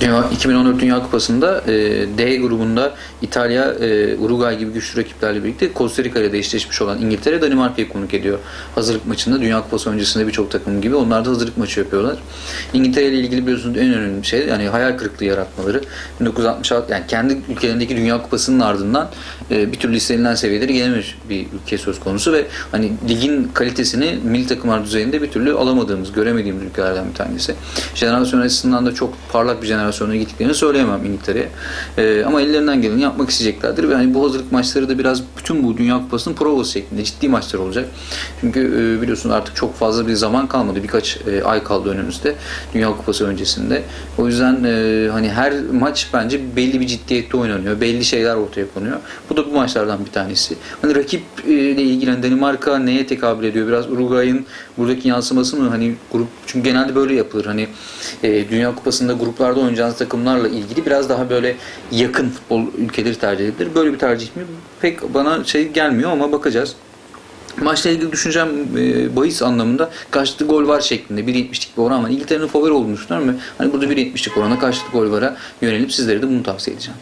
Şimdi 2014 Dünya Kupası'nda e, D grubunda İtalya, e, Uruguay gibi güçlü rakiplerle birlikte Costa Rica ile de eşleşmiş olan İngiltere Danimarka'yı konuk ediyor. Hazırlık maçında Dünya Kupası öncesinde birçok takım gibi onlar da hazırlık maçı yapıyorlar. İngiltere ile ilgili biliyorsunuz en önemli şey yani hayal kırıklığı yaratmaları. 1966 yani kendi ülkelerindeki Dünya Kupası'nın ardından e, bir türlü istenilen seviyeleri gelememiş bir ülke söz konusu ve hani ligin kalitesini milli takımlar düzeyinde bir türlü alamadığımız, göremediğimiz ülkelerden bir tanesi. Jenerasyon açısından da çok parlak bir jenerasyona gittiklerini söyleyemem İngiltere'ye. Ee, ama ellerinden geleni yapmak isteyeceklerdir ve hani bu hazırlık maçları da biraz bütün bu Dünya Kupası'nın provası şeklinde ciddi maçlar olacak. Çünkü e, biliyorsunuz artık çok fazla bir zaman kalmadı. Birkaç e, ay kaldı önümüzde Dünya Kupası öncesinde. O yüzden e, hani her maç bence belli bir ciddiyette oynanıyor. Belli şeyler ortaya konuyor. Bu da bu maçlardan bir tanesi. Hani rakip e, hani Danimarka neye tekabül ediyor? Biraz Uruguay'ın buradaki yansıması mı? Hani grup çünkü genelde böyle yapılır. Hani e, Dünya Kupası'nda gruplarda oynayacağınız takımlarla ilgili biraz daha böyle yakın ülkeleri tercih edilir. Böyle bir tercih mi? Pek bana şey gelmiyor ama bakacağız. Maçla ilgili düşüncem e, bahis anlamında karşılıklı gol var şeklinde 1.70'lik bir oran var. İngiltere'nin favori olduğunu düşünüyorum ve hani burada 1.70'lik orana karşılıklı gol vara yönelip sizlere de bunu tavsiye edeceğim.